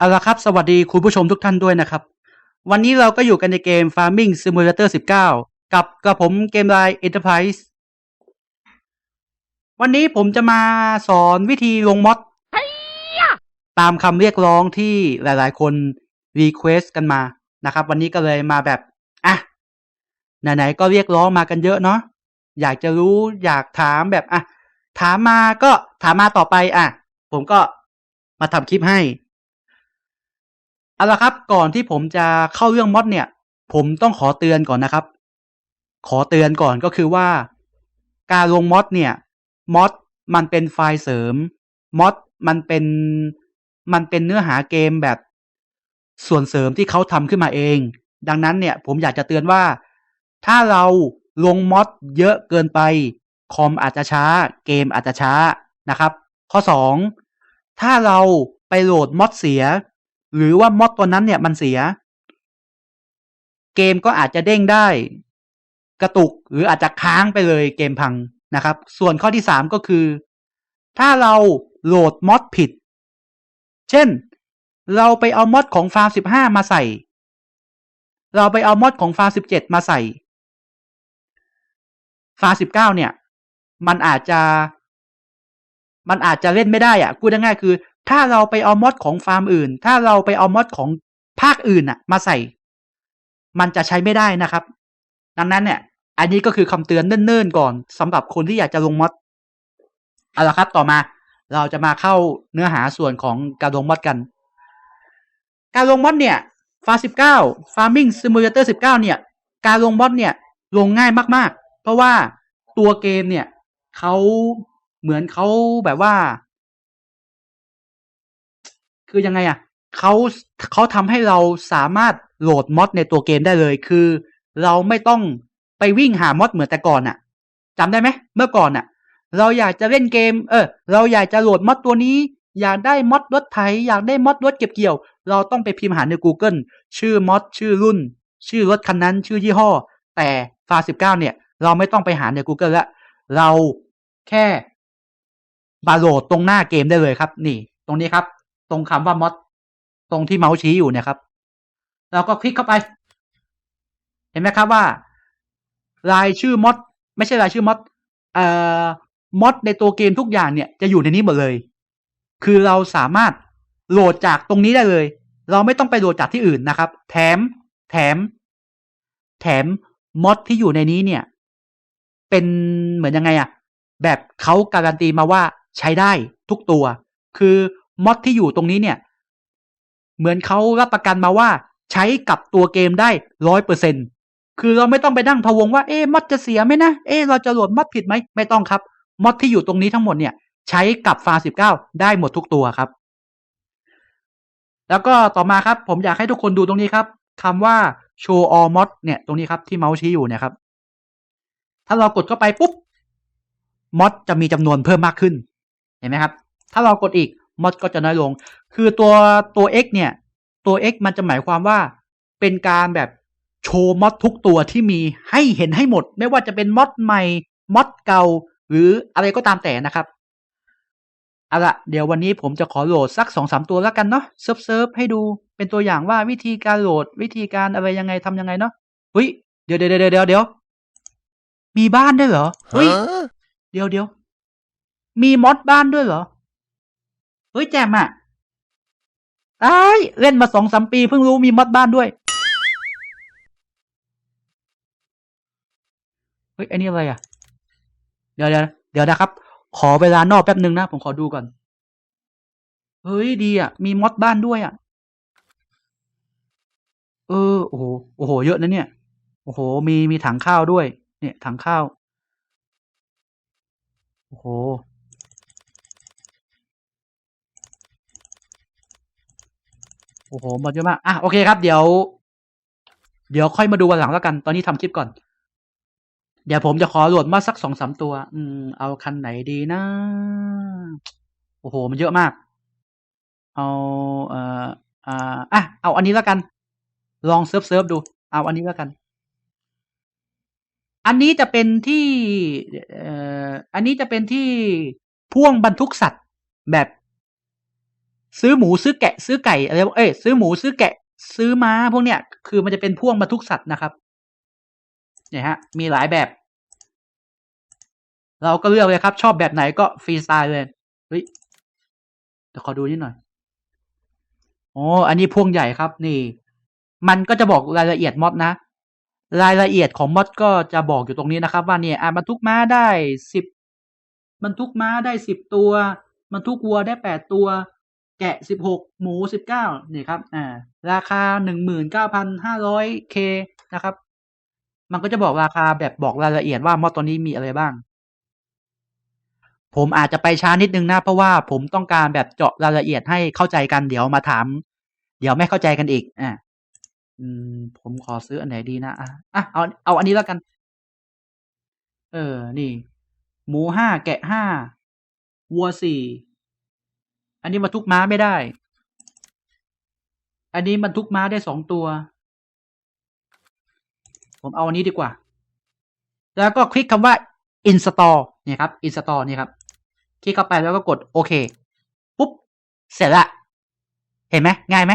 เอาละครับ สวัสดีคุณผู้ชมทุกท่านด้วยนะครับ วันนี้เราก็อยู่กันในเกม Farming Simulator 19 กับกับผมเกมไลน์ Enterprise วันนี้ผมจะมาสอนวิธีลงมอดตามคำเรียกร้องที่หลายๆ คนรีเควสกันมานะครับ วันนี้ก็เลยมาแบบ อะ ไหนๆ ก็เรียกร้องมากันเยอะเนาะอยากจะรู้อยากถามแบบอะ ถามมาก็ถามมาต่อไปอะ ผมก็มาทำคลิปให้ เอาละครับก่อนที่ผมจะเข้าเรื่องมอดเนี่ย ผมต้องขอเตือนก่อนนะครับ ขอเตือนก่อนก็คือว่า การลงมอดเนี่ยมอดมันเป็นไฟล์เสริมมอดมันเป็นมันเป็นเนื้อหาเกมแบบส่วนเสริมที่เขาทำขึ้นมาเอง ดังนั้นเนี่ยผมอยากจะเตือนว่า ถ้าเราลงมอดเยอะเกินไป คอมอาจจะช้า เกมอาจจะช้านะครับ ข้อสองถ้าเราไปโหลดมอดเสีย หรือว่ามอดตัวนั้นเนี่ยมันเสีย เกมก็อาจจะเด้งได้ กระตุกหรืออาจจะค้างไปเลยเกมพังนะครับ ส่วนข้อที่สามก็คือ ถ้าเราโหลดมอดผิด เช่น เราไปเอามอดของฟาร์มสิบห้ามาใส่ เราไปเอามอดของฟาร์มสิบเจ็ดมาใส่ฟาร์มสิบเก้าเนี่ย มันอาจจะ มันอาจจะเล่นไม่ได้อะพูดง่ายๆคือ ถ้าเราไปเอามอดของฟาร์มอื่น ถ้าเราไปเอามอดของภาคอื่นอะมาใส่ มันจะใช้ไม่ได้นะครับ ดังนั้นเนี่ย อันนี้ก็คือคำเตือนเนิ่นๆก่อนสำหรับคนที่อยากจะลงมอดเอาละครับต่อมาเราจะมาเข้าเนื้อหาส่วนของการลงมอดกัน การลงมอดเนี่ยฟาสิบเก้า Farming Simulator สิบเก้าเนี่ย การลงมอดเนี่ยลงง่ายมาก ๆ เพราะว่าตัวเกมเนี่ยเขาเหมือนเขาแบบว่า คือยังไงอะเขาเขาทำให้เราสามารถโหลดมอดในตัวเกมได้เลย คือ เราไม่ต้องไปวิ่งหามอดเหมือนแต่ก่อนอะจำได้ไหมเมื่อก่อนอะ เราอยากจะเล่นเกม เออ เราอยากจะโหลดมอดตัวนี้ อยากได้มอดรถไถอยากได้มอดรถเก็บเกี่ยว เราต้องไปพิมพ์หาใน Google ชื่อมอดชื่อรุ่น ชื่อรถคันนั้น ชื่อยี่ห้อ แต่ฟาสิบเก้าเนี่ย เราไม่ต้องไปหาใน Google แล้วเราแค่บาโหลดตรงหน้าเกมได้เลยครับ นี่ ตรงนี้ครับ ตรงคำว่ามอดตรงที่เมาส์ชี้อยู่เนี่ยครับ เราก็คลิกเข้าไป เห็นไหมครับว่า รายชื่อมอดไม่ใช่รายชื่อมอดเอ่อมอดในตัวเกมทุกอย่างเนี่ยจะอยู่ในนี้หมดเลย คือเราสามารถโหลดจากตรงนี้ได้เลย เราไม่ต้องไปโหลดจากที่อื่นนะครับ แถม แถม แถมมอดที่อยู่ในนี้เนี่ย เป็นเหมือนยังไงอะแบบเขาการันตีมาว่าใช้ได้ทุกตัว คือ มอดที่อยู่ตรงนี้เนี่ย เหมือนเขารับประกันมาว่า ใช้กับตัวเกมได้ร้อยเปอร์เซ็นคือเราไม่ต้องไปนั่งพะวงว่าเอ๊ะมอดจะเสียไหมนะเอ๊เราจะโหลดมอดผิดไหมไม่ต้องครับมอดที่อยู่ตรงนี้ทั้งหมดเนี่ย ใช้กับฟาสิบเก้าได้หมดทุกตัวครับ แล้วก็ต่อมาครับ ผมอยากให้ทุกคนดูตรงนี้ครับคำว่า show all mod เนี่ยตรงนี้ครับที่เมาส์ชี้อยู่เนี่ยครับ ถ้าเรากดเข้าไปปุ๊บมอดจะมีจำนวนเพิ่มมากขึ้น เห็นไหมครับ ถ้าเรากดอีก มอดก็จะน้อยลง คือตัวตัว x เนี่ย ตัว x มันจะหมายความว่าเป็นการแบบโชว์มอดทุกตัวที่มีให้เห็นให้หมด ไม่ว่าจะเป็นมอดใหม่มอดเก่า หรืออะไรก็ตามแต่นะครับเอาละเดี๋ยววันนี้ผมจะขอโหลดสักสองสามตัวแล้วกันเนาะเซิร์ฟเซิร์ฟให้ดูเป็นตัวอย่างว่าวิธีการโหลดวิธีการอะไรยังไงทำยังไงเนาะเฮ้ยเดี๋ยวเดี๋ยวเดี๋ยวเดี๋ยวเดี๋ยวมีบ้านด้วยเหรอเฮ้ย Huh? เดี๋ยวเดี๋ยวมีมอดบ้านด้วยเหรอ เฮ้ยแจมอะตายเล่นมาสองสามปีเพิ่งรู้มีมอดบ้านด้วย เฮ้ยอันนี้อะไรอะเดี๋ยวเดี๋ยวเดี๋ยวนะครับ ขอเวลานอกแป๊บหนึ่งนะ ผมขอดูก่อน เฮ้ยดีอะมีมอดบ้านด้วยอะเออโอ้โหโอ้โห เยอะนะเนี่ย โอ้โห มีมีถังข้าวด้วย เนี่ย ถังข้าว โอ้โห โอ้โหหมดเยอะมาก อะ โอเคครับ เดี๋ยว เดี๋ยวค่อยมาดูวันหลังแล้วกัน ตอนนี้ทำคลิปก่อน เดี๋ยวผมจะขอโหลดมาสักสองสามตัว อืม เอาคันไหนดีนะ โอ้โห มันเยอะมาก เอา เอ่อ อ่า อะ เอาอันนี้แล้วกัน ลองเซิร์ฟเซิร์ฟดู เอาอันนี้แล้วกัน อันนี้จะเป็นที่ เอ่อ อันนี้จะเป็นที่พ่วงบรรทุกสัตว์แบบ ซื้อหมูซื้อแกะซื้อไก่อะไรเอ้ยซื้อหมูซื้อแกะซื้อม้าพวกเนี้ย คือมันจะเป็นพ่วงบรรทุกสัตว์นะครับเนี่ยฮะ มีหลายแบบ เราก็เลือกเลยครับ ชอบแบบไหนก็ฟรีสไตล์เลยเฮ้ยเดี๋ยวขอดูนิดหน่อยอ๋ออันนี้พ่วงใหญ่ครับ นี่ มันก็จะบอกรายละเอียดมอดนะ รายละเอียดของมอดก็จะบอกอยู่ตรงนี้นะครับ ว่าเนี่ยอะบรรทุกม้าได้สิบบรรทุกม้าได้สิบตัวบรรทุกวัวได้แปดตัว แกะสิบหกหมูสิบเก้านี่ครับอ่าราคาหนึ่งหมื่นเก้าพันห้าร้อยเคนะครับ มันก็จะบอกราคาแบบบอกรายละเอียดว่ามอดตัวนี้มีอะไรบ้าง ผมอาจจะไปช้านิดนึงนะ เพราะว่าผมต้องการแบบเจาะรายละเอียดให้เข้าใจกันเดี๋ยวมาถาม เดี๋ยวไม่เข้าใจกันอีกอ่าอืม ผมขอซื้ออันไหนดีนะอะอะเอาเอาอันนี้แล้วกัน เออ นี่ หมูห้าแกะห้าวัวสี่ อันนี้บรรทุกม้าไม่ได้ อันนี้บรรทุกม้าได้สองตัว ผมเอาอันนี้ดีกว่า แล้วก็คลิกคำว่า install เนี่ยครับ install เนี่ยครับ คลิกเข้าไปแล้วก็กดโอเค ปุ๊บ เสร็จละ เห็นไหมง่ายไหม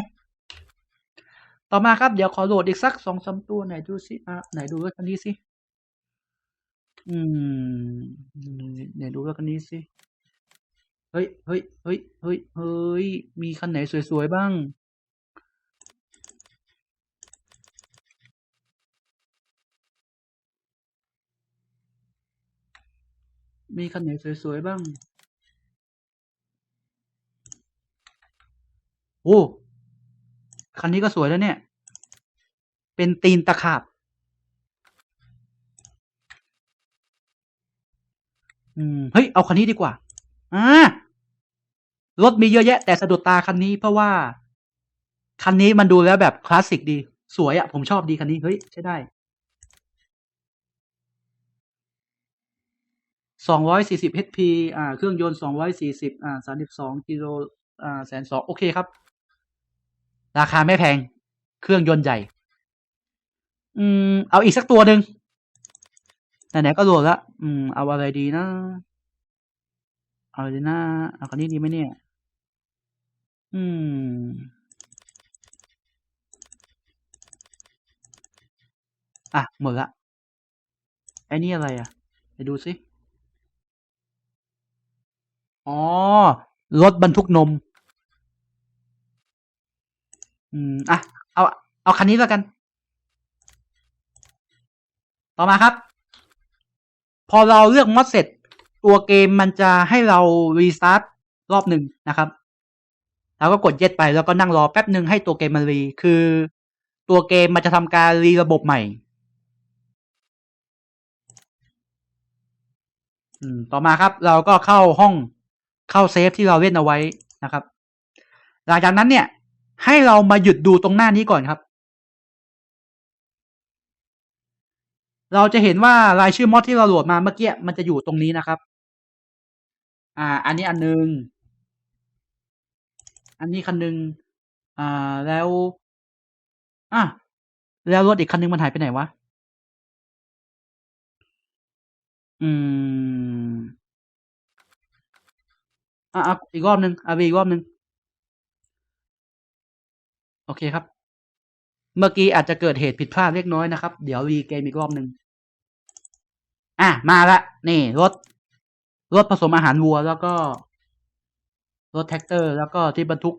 ต่อมาครับ เดี๋ยวขอโหลดอีกสักสองสามตัวไหนดูสิอะไหนดูรถคันนี้สิ อืม ไหนดูรถคันนี้สิ เฮ้ยเฮ้ยเฮ้ยเฮ้ยเฮ้ย มีคันไหนสวย ๆ บ้าง มีคันไหนสวย ๆ บ้าง โอ้ คันนี้ก็สวยแล้วเนี่ย เป็นตีนตะขาบ อืม เฮ้ย เอาคันนี้ดีกว่า อ่า รถมีเยอะแยะแต่สะดุดตาคันนี้เพราะว่า คันนี้มันดูแล้วแบบคลาสสิกดี สวยอะผมชอบดีคันนี้เฮ้ยใช้ได้สองร้อยสี่สิบ HP อ่า เครื่องยนต์สองร้อยสี่สิบอ่าสามสิบสองกิโลอ่าแสนสองโอเคครับ ราคาไม่แพง เครื่องยนต์ใหญ่ อืม เอาอีกสักตัวหนึ่งไหนๆก็โหลดละ อืม เอาอะไรดีนะ เอาอะไรดีนะ เอาคันนี้ดีไหมเนี่ย อืม อะ หมดละไอ้นี่อะไรอะ ไปดูสิ อ๋อ รถบรรทุกนม อืม อะ เอา เอาคันนี้แล้วกัน ต่อมาครับ พอเราเลือกมอดเสร็จ ตัวเกมมันจะให้เรารีสตาร์ทรอบหนึ่งนะครับ เราก็กดเย็ดไปแล้วก็นั่งรอแป๊บหนึ่งให้ตัวเกมมันรีคือ ตัวเกมมันจะทำการรีระบบใหม่ต่อมาครับ เราก็เข้าห้องเข้าเซฟที่เราเล่นเอาไว้นะครับ หลังจากนั้นเนี่ย ให้เรามาหยุดดูตรงหน้านี้ก่อนครับ เราจะเห็นว่ารายชื่อมอดที่เราโหลดมาเมื่อกี้มันจะอยู่ตรงนี้นะครับ อ่า อันนี้อันหนึง อันนี้คันหนึง อ่าแล้ว อะแล้วรถอีกคันหนึงมันหายไปไหนวะ อืม อะอะอีกรอบหนึ่งอาวีอีกรอบหนึ่งโอเคครับ เมื่อกี้อาจจะเกิดเหตุผิดพลาดเล็กน้อยนะครับ เดี๋ยวรีเกมอีกรอบหนึ่งอะ มาละ นี่รถรถผสมอาหารวัวแล้วก็ รถแท็กเตอร์ แล้วก็ที่บรรทุก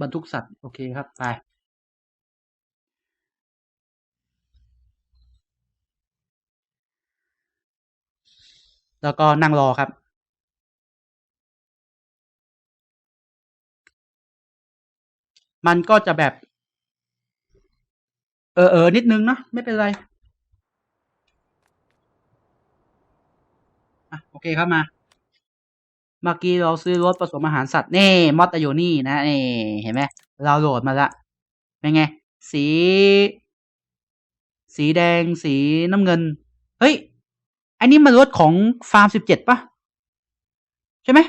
บรรทุกสัตว์ โอเคครับ ไป แล้วก็นั่งรอครับ มันก็จะแบบ เออเออนิดนึงเนาะไม่เป็นไรอะโอเคครับมา เมื่อกี้เราซื้อรถผสมอาหารสัตว์นี่มอดอยู่นี่นะนี่เห็นไหมเราโหลดมาละเป็นไง สี สีแดงสีน้ำเงิน เฮ้ย อันนี้มันรถของฟาร์มสิบเจ็ดปะใช่ไหม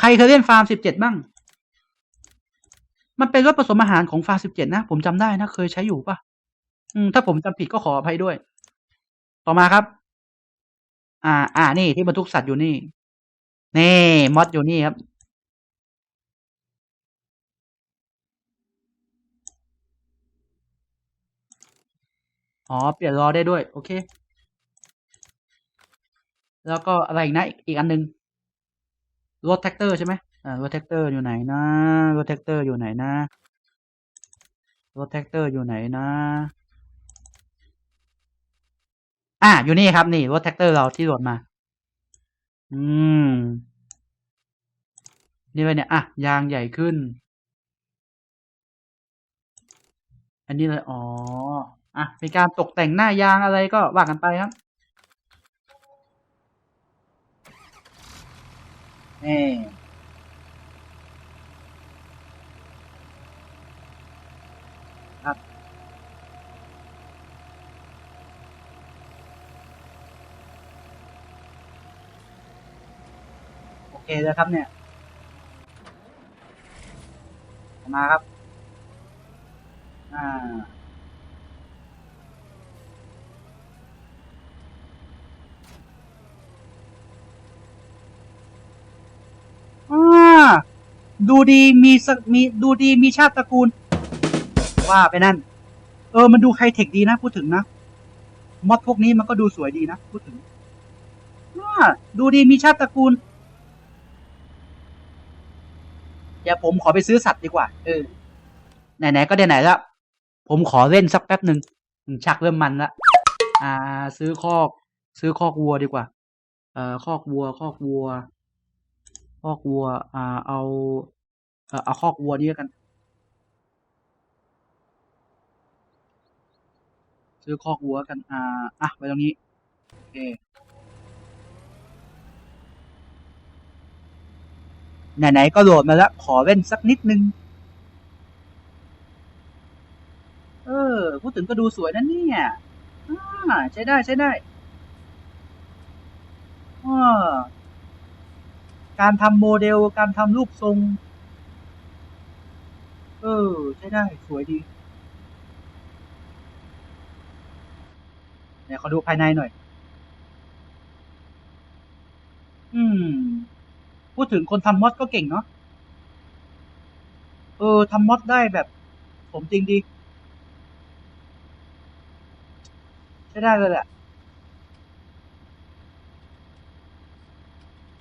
ใครเคยเล่นฟาร์มสิบเจ็ดบ้าง มันเป็นรถผสมอาหารของฟาร์มสิบเจ็ดนะ ผมจำได้นะ เคยใช้อยู่ปะอืม ถ้าผมจำผิดก็ขออภัยด้วย ต่อมาครับ อ่า อ่า นี่ที่บรรทุกสัตว์อยู่นี่ นี่มอดอยู่นี่ครับ อ๋อ เปลี่ยนรอได้ด้วย โอเค แล้วก็อะไรอีกนะ อีกอันหนึ่งรถแท็กเตอร์ใช่ไหมอ่ารถแท็กเตอร์อยู่ไหนนะรถแท็กเตอร์อยู่ไหนนะรถแท็กเตอร์อยู่ไหนนะ อ่าอยู่นี่ครับนี่รถแท็กเตอร์เราที่โหลดมา อืม นี่ไปเนี่ย อะ ยางใหญ่ขึ้น อันนี้เลย อ๋อ อะมีการตกแต่งหน้ายางอะไรก็ว่ากันไปครับนี่ครับ โอ เคเลยครับเนี่ย มาครับ อ่าอ่าดูดีมีสกมีดูดีมีชาติตระกูล ว่าไปนั่น เออ มันดูไฮเทคดีนะพูดถึงนะมอดพวกนี้มันก็ดูสวยดีนะพูดถึงอ่าดูดีมีชาติตระกูล เดี๋ยวผมขอไปซื้อสัตว์ดีกว่า เออ ไหนๆก็ได้ไหนแล้วผมขอเล่นสักแป๊บหนึ่งชักเริ่มมันละอ่า ซื้อคอก ซื้อคอกวัวดีกว่า เอ่อคอกวัว คอกวัว คอกวัว อ่า เอา เอ่อเอาคอกวัวนี้กัน ซื้อคอกวัวกัน อ่า อะไว้ตรงนี้ โอเค ไหนๆก็โหลดมาแล้ว ขอเล่นสักนิดนึง เออ พูดถึงก็ดูสวยนะเนี่ยอ่าใช้ได้ใช้ได้อ่าการทำโมเดลการทำรูปทรง เออ ใช้ได้ สวยดีเดี๋ยวขอดูภายในหน่อย อืม พูดถึงคนทำมอดก็เก่งเนาะเออทำมอดได้แบบผมจริงดีใช้ได้เลยแหละ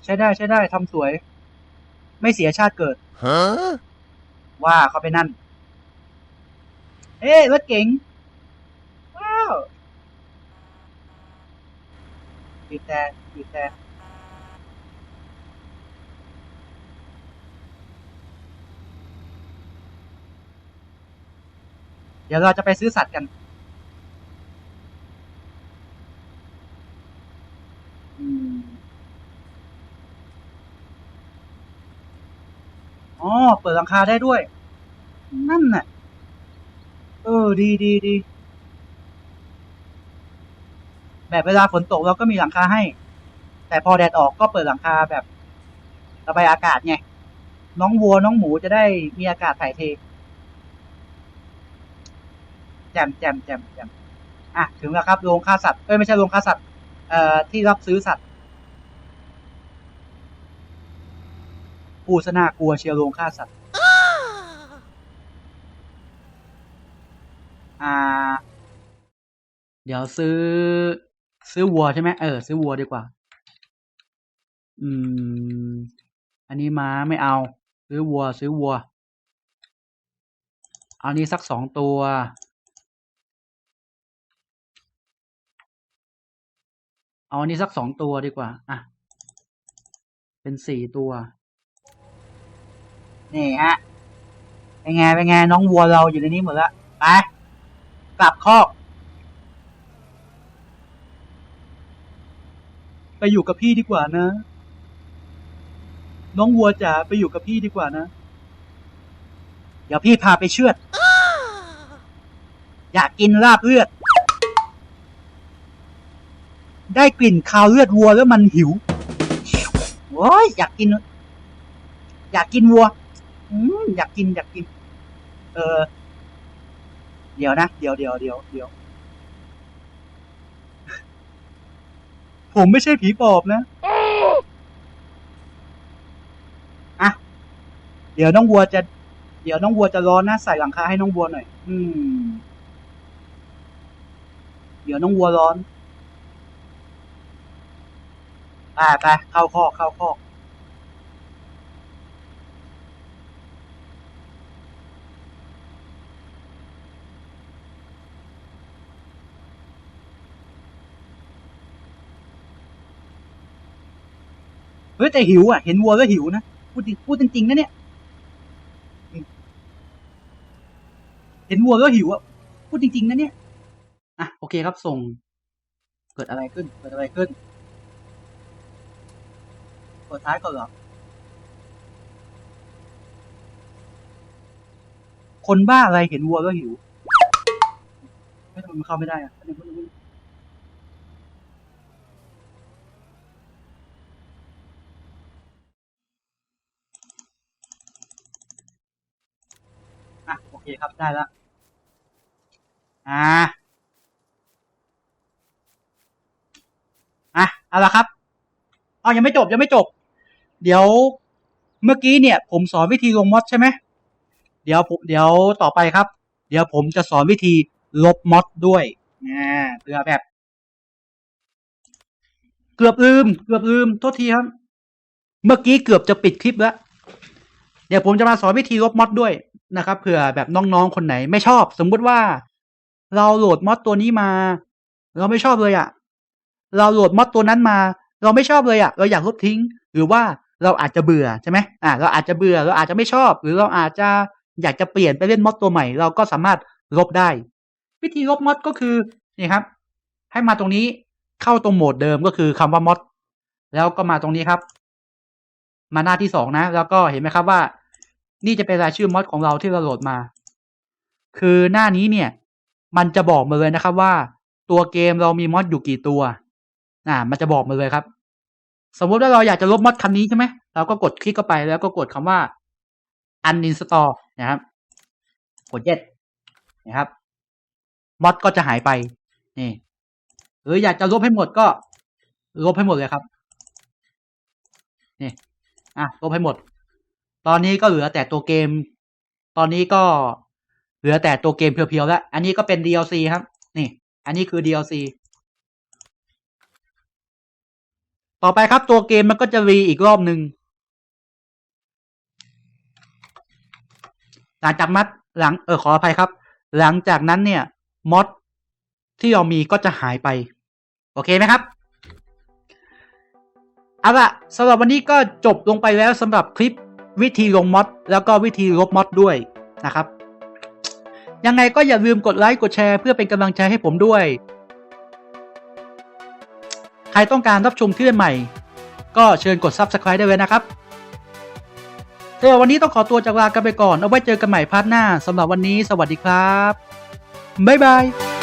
ใช้ได้ใช้ได้ทำสวย ไม่เสียชาติเกิด Huh? ว่าเขาไปนั่น เอ้ยรถเก๋งว้าวบีบแต่บีบแต่ เดี๋ยวเราจะไปซื้อสัตว์กัน อ๋อ เปิดหลังคาได้ด้วย นั่นน่ะ เออ ดีดีดี แบบเวลาฝนตกเราก็มีหลังคาให้ แต่พอแดดออกก็เปิดหลังคาแบบระบายอากาศไง น้องวัวน้องหมูจะได้มีอากาศถ่ายเท แจมแจมแจมแจมอะถึงแล้วครับโรงฆ่าสัตว์เอ้ยไม่ใช่โรงฆ่าสัตว์เอ่อที่รับซื้อสัตว์ผู้สนากลัวเชียร์โรงฆ่าสัตว์อ่า เดี๋ยวซื้อ ซื้อวัวใช่ไหมเออซื้อวัวดีกว่า อืม อันนี้ม้าไม่เอา ซื้อวัว ซื้อวัว เอานี้สักสองตัว เอาอันนี้สักสองตัวดีกว่า อะ เป็นสี่ตัว นี่ฮะ เป็นไง เป็นไง น้องวัวเราอยู่ในนี้หมดแล้ว ไป กลับคอกไปอยู่กับพี่ดีกว่านะ น้องวัวจ๋าไปอยู่กับพี่ดีกว่านะ เดี๋ยวพี่พาไปเชือด อยากกินลาบเลือด ได้กลิ่นคาวเลือดวัวแล้วมันหิวโอ้ยอยากกิน อยากกินวัว อืมอยากกินอยากกิน เออ เดี๋ยวนะเดี๋ยวเดี๋ยวเดี๋ยวเดี๋ยวผมไม่ใช่ผีปอบนะอะเดี๋ยวน้องวัวจะ เดี๋ยวน้องวัวจะร้อนนะใส่หลังคาให้น้องวัวหน่อย อืม เดี๋ยวน้องวัวร้อน ไปไปเข้าคอกเข้าคอกเฮ้ยแต่หิวอะ เห็นวัวแล้วหิวนะ พูดจริงพูดจริงๆนะเนี่ย เห็นวัวแล้วหิวอะ พูดจริงๆนะเนี่ย อะโอเคครับส่ง เกิดอะไรขึ้น เกิดอะไรขึ้น ดท้ายก่อนเหรอ คนบ้าอะไรเห็นวัวแล้วหิว ไม่ทำไมมันเข้าไม่ได้อะอะ โอเคครับ ได้แล้ว อ่า อะ เอาละครับ เอายังไม่จบ ยังไม่จบ เดี๋ยวเมื่อกี้เนี่ย ผมสอนวิธีลงมอดใช่ไหมเดี๋ยวผมเดี๋ยวต่อไปครับ เดี๋ยวผมจะสอนวิธีลบมอดด้วยนะเผื่อแบบ เกือบลืม เกือบลืมโทษทีครับ เมื่อกี้เกือบจะปิดคลิปแล้วเดี๋ยวผมจะมาสอนวิธีลบมอดด้วยนะครับเผื่อแบบน้องๆคนไหนไม่ชอบ สมมุติว่า เราโหลดมอดตัวนี้มา เราไม่ชอบเลยอะ่ะ เราโหลดมอดตัวนั้นมา เราไม่ชอบเลยอะ่ะ เราอยากลบทิ้ง หรือว่า เราอาจจะเบื่อใช่ไหมอ่าเราอาจจะเบื่อเราอาจจะไม่ชอบ หรือเราอาจจะอยากจะเปลี่ยนไปเล่นมอดตัวใหม่ เราก็สามารถลบได้ วิธีลบมอดก็คือนี่ครับ ให้มาตรงนี้เข้าตรงโหมดเดิมก็คือคำว่ามอดแล้วก็มาตรงนี้ครับ มาหน้าที่สองนะ แล้วก็เห็นไหมครับว่า นี่จะเป็นรายชื่อมอดของเราที่เราโหลดมา คือหน้านี้เนี่ย มันจะบอกมาเลยนะครับว่า ตัวเกมเรามีมอดอยู่กี่ตัวอ่ามันจะบอกมาเลยครับ สมมติว่าเราอยากจะลบมอดคันนี้ใช่ไหมเราก็กดคลิกเข้าไปแล้วก็กดคำว่า uninstall นะครับ กด yes นะครับมอดก็จะหายไปนี่หรืออยากจะลบให้หมดก็ ลบให้หมดเลยครับนี่อะลบให้หมด ตอนนี้ก็เหลือแต่ตัวเกม ตอนนี้ก็เหลือแต่ตัวเกมเพียวๆแล้ว อันนี้ก็เป็น DLC ครับ นี่ อันนี้คือ DLC ต่อไปครับตัวเกมมันก็จะรีอีกรอบหนึ่งหลังจากมัดหลังเออขออภัยครับ หลังจากนั้นเนี่ยมอดที่เรามีก็จะหายไป โอเคไหมครับเอาล่ะสำหรับวันนี้ก็จบลงไปแล้วสำหรับคลิปวิธีลงมอดแล้วก็วิธีลบมอดด้วยนะครับ ยังไงก็อย่าลืมกดไลค์กดแชร์เพื่อเป็นกำลังใจให้ผมด้วย ครต้องการรับชมคลิปใหม่ ก็เชิญกด Subscribe ได้เลยนะครับสำหรับวันนี้ต้องขอตัวจากลากันไปก่อน เอาไว้เจอกันใหม่พาร์ทหน้าสำหรับวันนี้สวัสดีครับ บ๊ายบาย